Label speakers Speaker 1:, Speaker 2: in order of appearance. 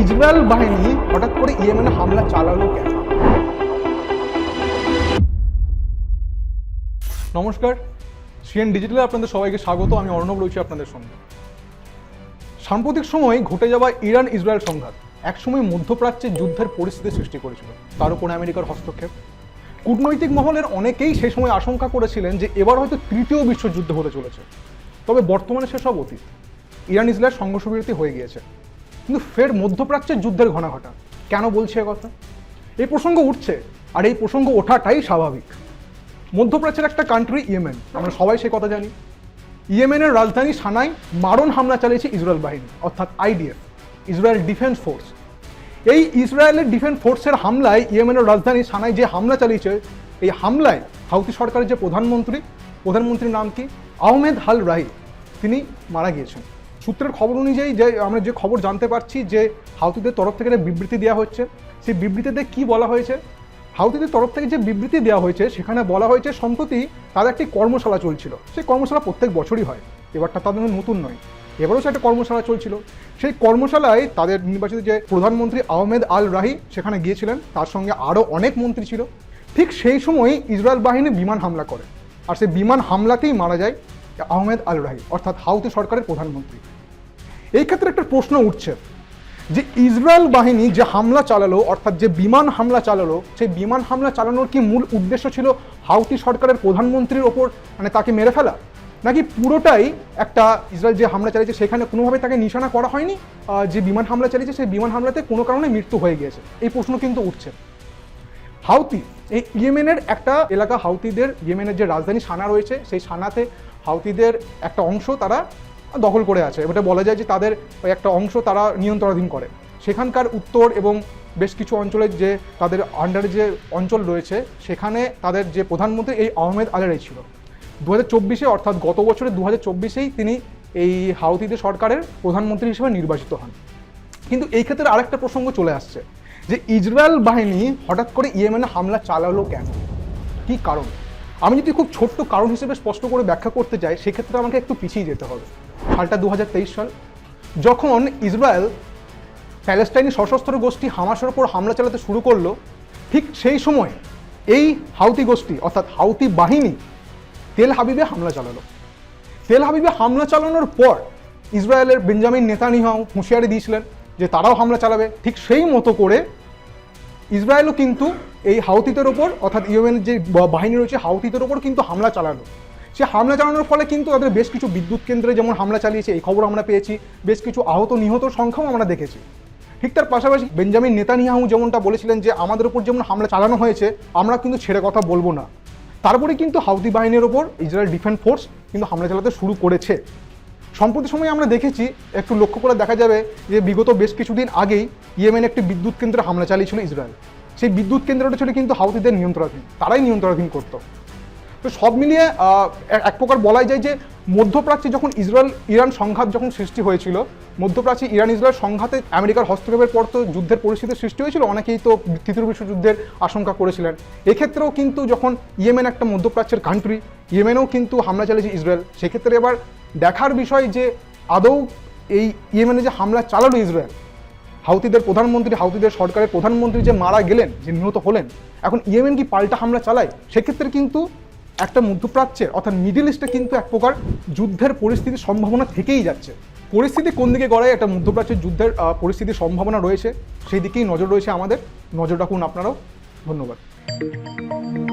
Speaker 1: Israel বাহিনী হঠাৎ করে ইয়েমেনে হামলা চালালো কেন? নমস্কার, সিএন ডিজিটালে আপনাদের সবাইকে স্বাগত, আমি অর্ণব রয়েছি আপনাদের সঙ্গে। সাম্প্রতিক সময় ঘটে যাওয়া ইরান ইসরায়েল সংঘাত একসময় মধ্যপ্রাচ্যে যুদ্ধের পরিস্থিতি সৃষ্টি করেছিল। তার উপর আমেরিকার হস্তক্ষেপ। কূটনৈতিক মহলের অনেকেই সেই সময় আশঙ্কা করেছিলেন যে এবার হয়তো তৃতীয় বিশ্বযুদ্ধ হতে চলেছে। তবে বর্তমানে সেসব অতীত। ইরান ইসরায়েল সংঘর্ষবিরতি হয়ে গিয়েছে। কিন্তু ফের মধ্যপ্রাচ্যের যুদ্ধের ঘনাঘটা। কেন বলছে কথা? এই প্রসঙ্গ উঠছে, আর এই প্রসঙ্গ ওঠাটাই স্বাভাবিক। মধ্যপ্রাচ্যের একটা কান্ট্রি ইয়েমেন আমরা সবাই সে কথা জানি। ইয়েমেনের রাজধানী সানায় মারণ হামলা চালিয়েছে ইসরায়েল বাহিনী, অর্থাৎ আইডিএফ ইসরায়েল ডিফেন্স ফোর্স এই ইসরায়েলের ডিফেন্স ফোর্সের হামলায় ইয়েমেনের রাজধানী সানায় যে হামলা চালিয়েছে, এই হামলায় হাউতি সরকারের যে প্রধানমন্ত্রী, প্রধানমন্ত্রীর নাম কি? আহমেদ হাল রাহি, তিনি মারা গিয়েছেন। সূত্রের খবর অনুযায়ী যে আমরা যে খবর জানতে পারছি যে হাউতিদের তরফ থেকে বিবৃতি দেওয়া হচ্ছে সেই বিবৃতিতে কি বলা হয়েছে? হাউতিদের তরফ থেকে যে বিবৃতি দেওয়া হয়েছে, সেখানে বলা হয়েছে সম্প্রতি তাদের একটি কর্মশালা চলছিল। সেই কর্মশালা প্রত্যেক বছরই হয়। এবারটা তাদের নতুন নয়। এবারও সে একটা কর্মশালা চলছিল। সেই কর্মশালায় তাদের নির্বাচিত যে প্রধানমন্ত্রী আহমেদ আল রাহি সেখানে গিয়েছিলেন। তার সঙ্গে আরও অনেক মন্ত্রী ছিল। ঠিক সেই সময় ইসরায়েল বাহিনী বিমান হামলা করে। আর সেই বিমান হামলাতেই মারা যায় আহমেদ আল রাহি, অর্থাৎ হাউতি সরকারের প্রধানমন্ত্রী। এই ক্ষেত্রে একটা প্রশ্ন উঠছে যে ইসরায়েল বাহিনী যে হামলা চালালো, অর্থাৎ যে বিমান হামলা চালালো, সেই বিমান হামলা চালানোর কি মূল উদ্দেশ্য ছিল হাউতি সরকারের প্রধানমন্ত্রীর ওপর মানে তাকে মেরে ফেলা? নাকি পুরোটাই একটা ইসরায়েল যে হামলা চালিয়েছে, সেখানে কোনোভাবে তাকে নিশানা করা হয়নি? যে বিমান হামলা চালিয়েছে, সেই বিমান হামলাতে কোনো কারণে মৃত্যু হয়ে গিয়েছে। এই প্রশ্ন কিন্তু উঠছে। হাউতি, এই ইয়েমেনের একটা এলাকা, হাউতিদের, ইয়েমেনের যে রাজধানী সানা রয়েছে, সেই সানাতে হাউতিদের একটা অংশ তারা দখল করে আছে। এটা বলা যায় যে তাদের একটা অংশ তারা নিয়ন্ত্রণাধীন করে। সেখানকার উত্তর এবং বেশ কিছু অঞ্চলের যে তাদের আন্ডারে যে অঞ্চল রয়েছে, সেখানে তাদের যে প্রধানমন্ত্রী এই আহমেদ আলেরাই ছিল। দু হাজার চব্বিশে অর্থাৎ গত বছরে দু হাজার চব্বিশেই তিনি এই হাউতিদের সরকারের প্রধানমন্ত্রী হিসেবে নির্বাচিত হন। কিন্তু এই ক্ষেত্রে আরেকটা প্রসঙ্গ চলে আসছে, যে ইসরায়েল বাহিনী হঠাৎ করে ইয়েমেনে হামলা চালালো কেন? কি কারণ? আমি যদি খুব ছোট্ট কারণ হিসেবে স্পষ্ট করে ব্যাখ্যা করতে চাই, সেক্ষেত্রে আমাকে একটু পিছিয়ে যেতে হবে। সালটা দু সাল, যখন ইসরায়েল প্যালেস্টাইনি সশস্ত্র গোষ্ঠী হামাসের ওপর হামলা চালাতে শুরু করল, ঠিক সেই সময় এই হাউতি গোষ্ঠী, অর্থাৎ হাউতি বাহিনী তেল হাবিবে হামলা চালালো। তেল হাবিবে হামলা চালানোর পর ইসরায়েলের বেঞ্জামিন নেতানিয়াহু হুঁশিয়ারি দিয়েছিলেন যে তারাও হামলা চালাবে। ঠিক সেই মতো করে ইসরায়েলও কিন্তু এই হাউতিদের ওপর, অর্থাৎ ইউএনের যে বাহিনী রয়েছে, হাউতিদের ওপর কিন্তু হামলা চালালো। সে হামলা চালানোর ফলে কিন্তু তাদের বেশ কিছু বিদ্যুৎ কেন্দ্রে যেমন হামলা চালিয়েছে, এই খবর আমরা পেয়েছি। বেশ কিছু আহত, নিহত সংখ্যাও আমরা দেখেছি। ঠিক তার পাশাপাশি বেঞ্জামিন নেতানিয়াহু যেমনটা বলেছিলেন যে, আমাদের উপর যেমন হামলা চালানো হয়েছে, আমরা কিন্তু ছেড়ে কথা বলব না। তারপরে কিন্তু হাউতি বাহিনীর ওপর ইসরায়েল ডিফেন্স ফোর্স কিন্তু হামলা চালাতে শুরু করেছে। সম্প্রতি সময়ে আমরা দেখেছি, একটু লক্ষ্য করে দেখা যাবে যে, বিগত বেশ কিছুদিন আগেই ইয়েমেন একটি বিদ্যুৎ কেন্দ্রে হামলা চালিয়েছিল ইসরায়েল। সেই বিদ্যুৎ কেন্দ্রটা ছিল কিন্তু হাউতিদের নিয়ন্ত্রণাধীন, তারাই নিয়ন্ত্রণাধীন করতো। তো সব মিলিয়ে এক- প্রকার বলাই যায় যে মধ্যপ্রাচ্যে যখন ইসরায়েল, ইরান সংঘাত যখন সৃষ্টি হয়েছিল, মধ্যপ্রাচ্যে ইরান, ইসরায়েল সংঘাতে আমেরিকার হস্তক্ষেপের পর তো যুদ্ধের পরিস্থিতির সৃষ্টি হয়েছিল, অনেকেই তো তৃতীয় বিশ্বযুদ্ধের আশঙ্কা করেছিলেন। এক্ষেত্রেও কিন্তু যখন ইয়েমেন একটা মধ্যপ্রাচ্যের কান্ট্রি ইয়েমেনেও কিন্তু হামলা চালিয়েছে ইসরায়েল। সেক্ষেত্রে এবার দেখার বিষয় যে আদৌ এই ইয়েমেনে যে হামলা চালালো ইসরায়েল হাউতিদের প্রধানমন্ত্রী হাউতিদের সরকারের প্রধানমন্ত্রী যে মারা গেলেন, যে নিহত হলেন, এখন ইয়েমেন কি পাল্টা হামলা চালায়? সেক্ষেত্রে কিন্তু একটা মধ্যপ্রাচ্যের, অর্থাৎ মিডিল ইস্টে কিন্তু এক প্রকার যুদ্ধের পরিস্থিতির সম্ভাবনা থেকেই যাচ্ছে। পরিস্থিতি কোন দিকে গড়ায় একটা মধ্যপ্রাচ্যের যুদ্ধের পরিস্থিতির সম্ভাবনা রয়েছে, সেই দিকেই নজর রয়েছে আমাদের। নজর রাখুন আপনারাও। ধন্যবাদ।